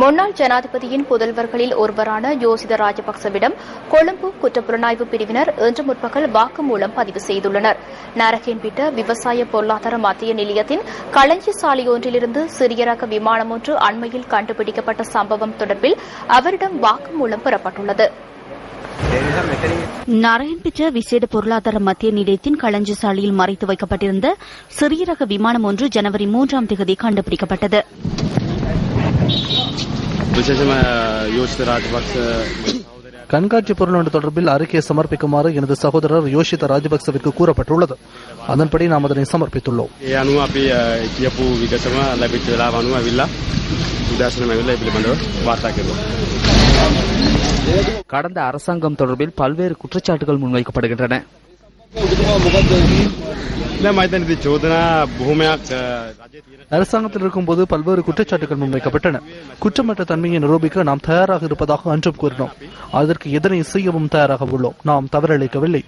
முன்னாள் ஜனாதிபதியின் புதல்வர்களில் ஒருவரான யோசித ராஜபக்சவிடம் கொழும்பு குற்றப்புலனாய்வு பிரிவினர் இன்று முற்பகல் வாக்குமூலம் பதிவு செய்துள்ளனர். நரகேன்பிட்ட விவசாய பொருளாதார மத்திய நிலையத்தின் களஞ்சி சாலையொன்றிலிருந்து சிறிய ரக விமானம் ஒன்று அண்மையில் கண்டுபிடிக்கப்பட்ட சம்பவம் தொடர்பில் அவரிடம் வாக்குமூலம் பெறப்பட்டுள்ளது. நாராயண்பிட்ட விசேட பொருளாதார மத்திய நிலையத்தின் களஞ்சி சாலையில் மறைத்து வைக்கப்பட்டிருந்த சிறிய ரக விமானம் ஒன்று ஜனவரி மூன்றாம் தேதி கண்டுபிடிக்கப்பட்டது. கண்காட்சி பொருளொன்று தொடர்பில் அறிக்கையை சமர்ப்பிக்குமாறு எனது சகோதரர் யோசித்த ராஜபக்சவிற்கு கூறப்பட்டுள்ளது. அதன்படி நாம் அதனை சமர்ப்பித்துள்ளோம். கடந்த அரசாங்கம் தொடர்பில் பல்வேறு குற்றச்சாட்டுகள் முன்வைக்கப்படுகின்றன. அரசாங்கத்தில் இருக்கும்போது பல்வேறு குற்றச்சாட்டுகள் முன்வைக்கப்பட்டன. குற்றமற்ற தன்மையை நிரூபிக்க நாம் தயாராக இருப்பதாக அன்றும் கூறினோம். அதற்கு எதனை செய்யவும் தயாராக உள்ளோம். நாம் தவறளிக்கவில்லை.